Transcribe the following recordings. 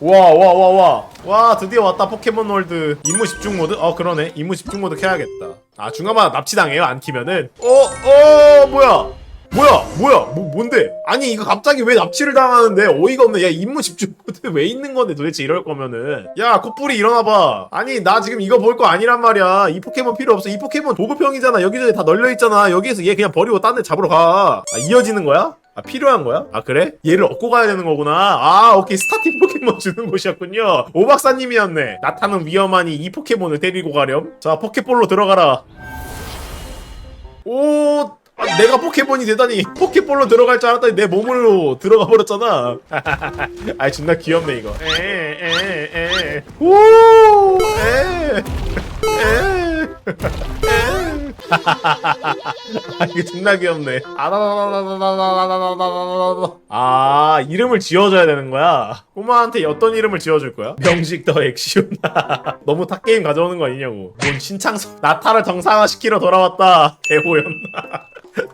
와 와 와 와. 와 드디어 왔다 포켓몬 월드. 임무 집중 모드? 어 그러네. 임무 집중 모드 켜야겠다. 아 중간마다 납치당해요 안 키면은. 어어 뭐야? 뭐야? 뭐야? 뭐 뭔데? 아니 이거 갑자기 왜 납치를 당하는데? 어이가 없네. 야 임무 집중 모드 왜 있는 건데 도대체 이럴 거면은. 야 코뿔이 일어나봐. 아니 나 지금 이거 볼 거 아니란 말이야. 이 포켓몬 필요 없어. 이 포켓몬 도구평이잖아. 여기저기 다 널려 있잖아. 여기에서 얘 그냥 버리고 딴 데 잡으러 가. 아, 이어지는 거야? 아 필요한 거야? 아 그래? 얘를 얻고 가야 되는 거구나. 아 오케이. 스타팅 포켓몬 주는 곳이었군요. 오 박사님이었네. 나타는 위험하니 이 포켓몬을 데리고 가렴. 자 포켓볼로 들어가라. 오 아, 내가 포켓몬이 되다니. 포켓볼로 들어갈 줄 알았더니 내 몸으로 들어가 버렸잖아. 아 존나 귀엽네 이거. 에에에오에 아 이게 존나 귀엽네. 아 이름을 지어줘야 되는 거야. 꼬마한테 어떤 이름을 지어줄 거야? 명식 더 액시온. 너무 탑 게임 가져오는 거 아니냐고. 뭔 신창석 나타를 정상화시키러 돌아왔다. 대호연.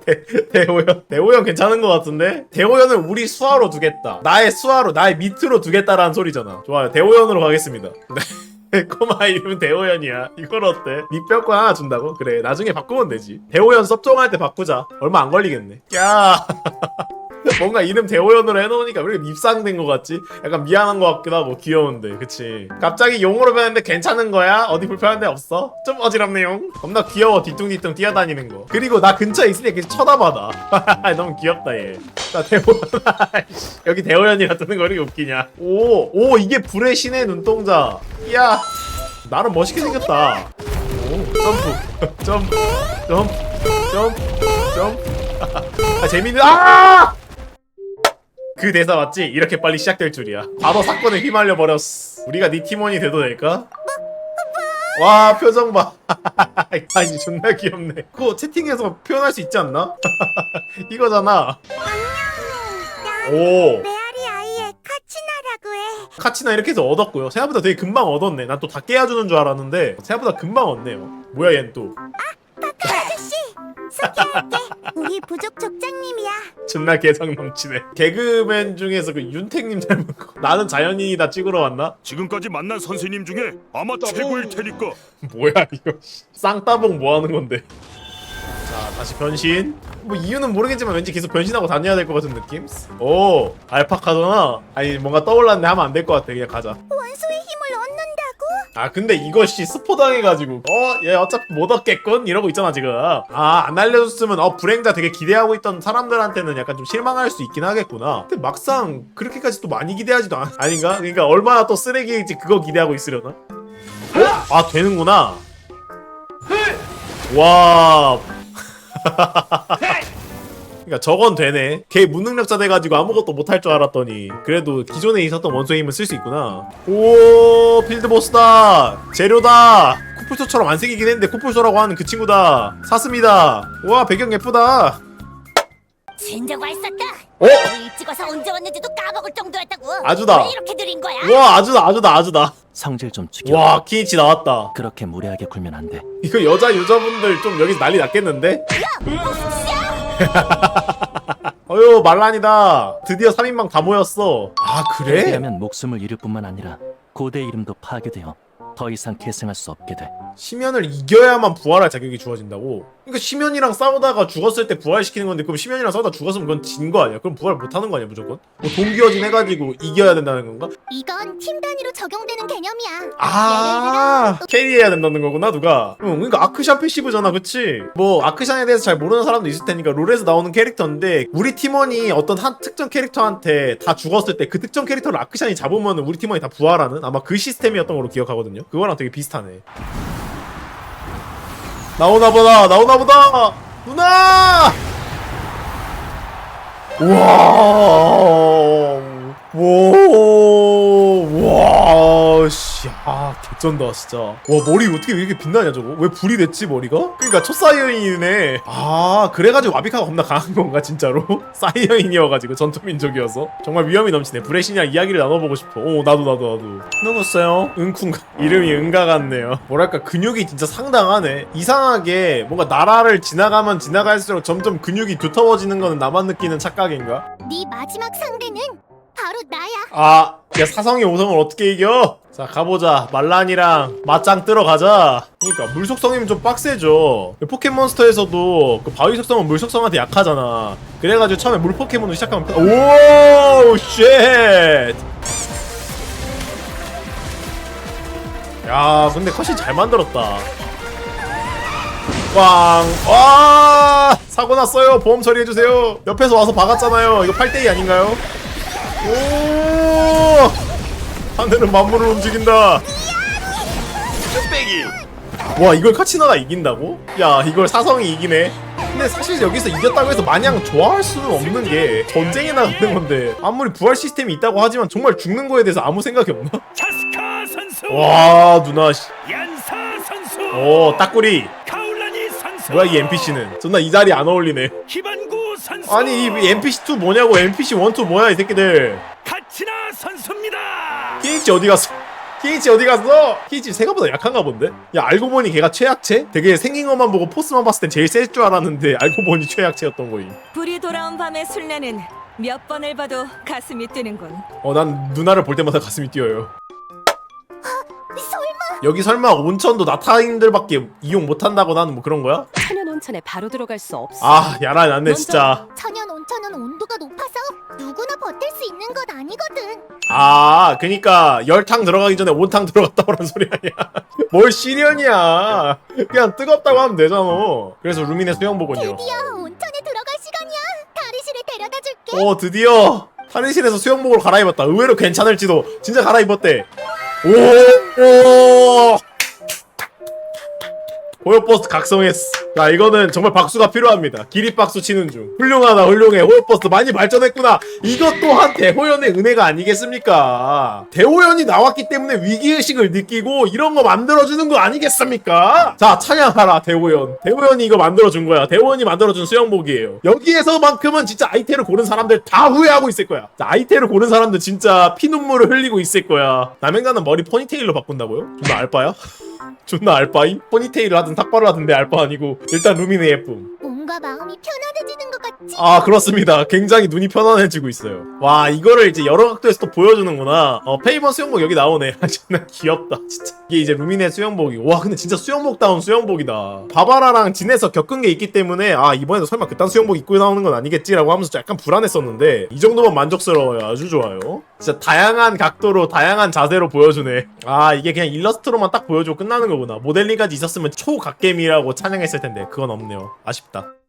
대, 대호연 대호연 괜찮은 것 같은데 대호연을 우리 수하로 두겠다 나의 수하로 나의 밑으로 두겠다라는 소리잖아 좋아요 대호연으로 가겠습니다 네 꼬마 이름은 대호연이야. 이걸 어때? 밑뼈권 하나 준다고? 그래 나중에 바꾸면 되지. 대호연 섭종할 때 바꾸자. 얼마 안 걸리겠네. 야 뭔가 이름 대호연으로 해놓으니까 왜 이렇게 밉상된 것 같지? 약간 미안한 것 같기도 하고 귀여운데 그치? 갑자기 용으로 변했는데 괜찮은 거야? 어디 불편한 데 없어? 좀 어지럽네요. 겁나 귀여워 뒤뚱뒤뚱 뛰어다니는 거. 그리고 나 근처에 있으니까 계속 쳐다봐다. 너무 귀엽다 얘나 대호연 여기 대호연이라 뜨는 거왜 이렇게 웃기냐? 오, 오 이게 불의 신의 눈동자. 이야 나름 멋있게 생겼다. 오 점프 점프 점프 점프 점프. 아 재밌는 아! 그 대사 맞지? 이렇게 빨리 시작될 줄이야. 바로 사건에 휘말려 버렸어. 우리가 네 팀원이 돼도 될까? 와 표정 봐. 아니 존나 귀엽네. 그거 채팅에서 표현할 수 있지 않나? 이거잖아. 오 메아리 아이의 카치나라고 해. 카치나 이렇게 해서 얻었고요. 생각보다 되게 금방 얻었네. 난 또 다 깨야주는 줄 알았는데 생각보다 금방 얻네요. 뭐야 얜 또. 파카 아저씨 소개할게. 우리 부족 족장님이야. 존나 개성 넘치네. 개그맨 중에서 그 윤택님 닮은 거. 나는 자연인이다 찍으러 왔나? 지금까지 만난 선생님 중에 아마 최고일 테니까 뭐야 이거 쌍따봉 뭐 하는 건데 자 다시 변신 뭐 이유는 모르겠지만 왠지 계속 변신하고 다녀야 될 것 같은 느낌 오 알파카잖아 아니 뭔가 떠올랐네 하면 안 될 것 같아 그냥 가자 얻는다고? 아 근데 이것이 스포 당해가지고. 어 얘 어차피 못 얻겠군? 이러고 있잖아 지금. 아 안 알려줬으면 어 불행자 되게 기대하고 있던 사람들한테는 약간 좀 실망할 수 있긴 하겠구나. 근데 막상 그렇게까지 또 많이 기대하지도 않, 아닌가? 그러니까 얼마나 또 쓰레기일지 그거 기대하고 있으려나? 어? 아 되는구나. 와 그러니까 저건 되네. 걔 무능력자 돼가지고 아무것도 못할 줄 알았더니 그래도 기존에 있었던 원소의 힘을 쓸수 있구나. 오 필드 보스다. 재료다. 쿠플소처럼 안 생기긴 했는데 쿠플소라고 하는 그 친구다. 사슴이다. 와 배경 예쁘다. 진작 왔었다. 어? 일찍 와서 언제 왔는지도 까먹을 정도였다고. 아주다. 왜 이렇게 느린 거야? 와 아주다 아주다 아주다. 성질 좀 죽여. 와 키니치 나왔다. 그렇게 무례하게 굴면 안 돼. 이거 여자 유저분들 좀 여기서 난리 났겠는데? 어휴 말란이다. 드디어 3인방 다 모였어. 아 그래? 패배하면 목숨을 잃을 뿐만 아니라 고대 이름도 파괴되어 더 이상 계승할 수 없게 돼. 심연을 이겨야만 부활할 자격이 주어진다고? 그러니까 심연이랑 싸우다가 죽었을 때 부활시키는 건데 그럼 심연이랑 싸우다 죽었으면 그건 진 거 아니야? 그럼 부활 못 하는 거 아니야 무조건? 뭐 동기어진 해가지고 이겨야 된다는 건가? 이건 팀 단위로 적용되는 개념이야. 아 캐리해야 된다는 거구나 누가 응, 그러니까 아크샨 패시브잖아 그치? 뭐 아크샨에 대해서 잘 모르는 사람도 있을 테니까 롤에서 나오는 캐릭터인데 우리 팀원이 어떤 한 특정 캐릭터한테 다 죽었을 때 그 특정 캐릭터를 아크샨이 잡으면 우리 팀원이 다 부활하는 아마 그 시스템이었던 걸로 기억하거든요 그거랑 되게 비슷하네. 나오나 보다 나오나 보다! 누나! 우와 와, 씨, 아, 개쩐다, 진짜. 와, 머리 어떻게 이렇게 빛나냐, 저거? 왜 불이 됐지, 머리가? 그니까, 초사이어인이네. 아, 그래가지고 와비카가 겁나 강한 건가, 진짜로? 사이어인이어가지고, 전투민족이어서. 정말 위험이 넘치네. 불의 신이랑 이야기를 나눠보고 싶어. 오, 나도, 나도, 나도. 누구세요? 은쿵가. 이름이 은가 같네요. 뭐랄까, 근육이 진짜 상당하네. 이상하게, 뭔가 나라를 지나가면 지나갈수록 점점 근육이 두터워지는 거는 나만 느끼는 착각인가? 네 마지막 상대는 바로 나야. 아, 야 사성이 오성을 어떻게 이겨? 자 가보자 말란이랑 맞짱 뜨러 가자 그니까 물 속성이면 좀 빡세죠 포켓몬스터에서도 그 바위 속성은 물 속성한테 약하잖아 그래가지고 처음에 물 포켓몬을 시작하면 편- 오우 쉣! 야 근데 컷이 잘 만들었다 꽝! 와! 사고 났어요 보험 처리해주세요 옆에서 와서 박았잖아요 이거 8대2 아닌가요? 오! 하늘은 만물을 움직인다. 와 이걸 카치나가 이긴다고? 야 이걸 사성이 이기네. 근데 사실 여기서 이겼다고 해서 마냥 좋아할 수는 없는 게 전쟁에 나가는 건데 아무리 부활 시스템이 있다고 하지만 정말 죽는 거에 대해서 아무 생각이 없나? 차스카 선수, 와 누나 씨. 얀사 선수, 오. 카울라니 선수, 뭐야 이 NPC는? 존나 이 자리 안 어울리네. 기반구 선수, 아니 이 NPC 2 뭐냐고 NPC 1, 2 뭐야 이 새끼들. 선수입니다. 키이치 어디 갔어? 키이치 어디 갔어? 키이치 생각보다 약한가 본데? 야 알고 보니 걔가 최약체? 되게 생긴 것만 보고 포스만 봤을 땐 제일 셀 줄 알았는데 알고 보니 최약체였던 거임 불이 돌아온 밤의 술래는 몇 번을 봐도 가슴이 뛰는군. 어난 누나를 볼 때마다 가슴이 뛰어요 설마 여기 설마 온천도 나타인들밖에 이용 못한다고 나는 뭐 그런 거야? 천연 온천에 바로 들어갈 수 없어. 아 야라 났네 진짜 천연 온 천은 온도가 높아서 누구나 버틸 수 있는 것 아니거든. 아 그니까 열탕 들어가기 전에 온탕 들어갔다 오란 소리 아니야 뭘 시련이야 그냥 뜨겁다고 하면 되잖아 그래서 루미네 수영복은요 드디어 온천에 들어갈 시간이야. 다리실에 데려다 줄게. 오 드디어 탈의실에서 수영복으로 갈아입었다 의외로 괜찮을지도 진짜 갈아입었대 오, 오. 호요버스 각성했어. 자 이거는 정말 박수가 필요합니다. 기립박수 치는 중. 훌륭하다 훌륭해. 호요버스 많이 발전했구나. 이것 또한 대호연의 은혜가 아니겠습니까? 대호연이 나왔기 때문에 위기의식을 느끼고 이런 거 만들어주는 거 아니겠습니까? 자 찬양하라 대호연. 대호연이 이거 만들어준 거야. 대호연이 만들어준 수영복이에요. 여기에서만큼은 진짜 아이테를 고른 사람들 다 후회하고 있을 거야. 자, 아이테를 고른 사람들 진짜 피눈물을 흘리고 있을 거야. 남행가는 머리 포니테일로 바꾼다고요? 존나 알바야? 존나 알바임? 포니테일을 하든 삭발을 하든 내 알바 아니고 일단 루미네 예쁨 뭔가 마음이 편안해지는? 아 그렇습니다. 굉장히 눈이 편안해지고 있어요. 와 이거를 이제 여러 각도에서 또 보여주는구나. 어 페이먼 수영복 여기 나오네. 아 존나 귀엽다 진짜. 이게 이제 루미네 수영복이 와 근데 진짜 수영복다운 수영복이다. 바바라랑 진에서 겪은 게 있기 때문에 아 이번에도 설마 그딴 수영복 입고 나오는 건 아니겠지라고 하면서 약간 불안했었는데 이 정도면 만족스러워요. 아주 좋아요. 진짜 다양한 각도로 다양한 자세로 보여주네. 아 이게 그냥 일러스트로만 딱 보여주고 끝나는 거구나. 모델링까지 있었으면 초각겜이라고 찬양했을 텐데 그건 없네요. 아쉽다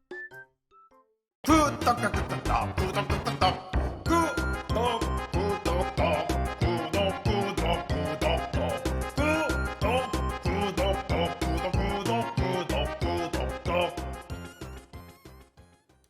부탁 부탁 부탁 부탁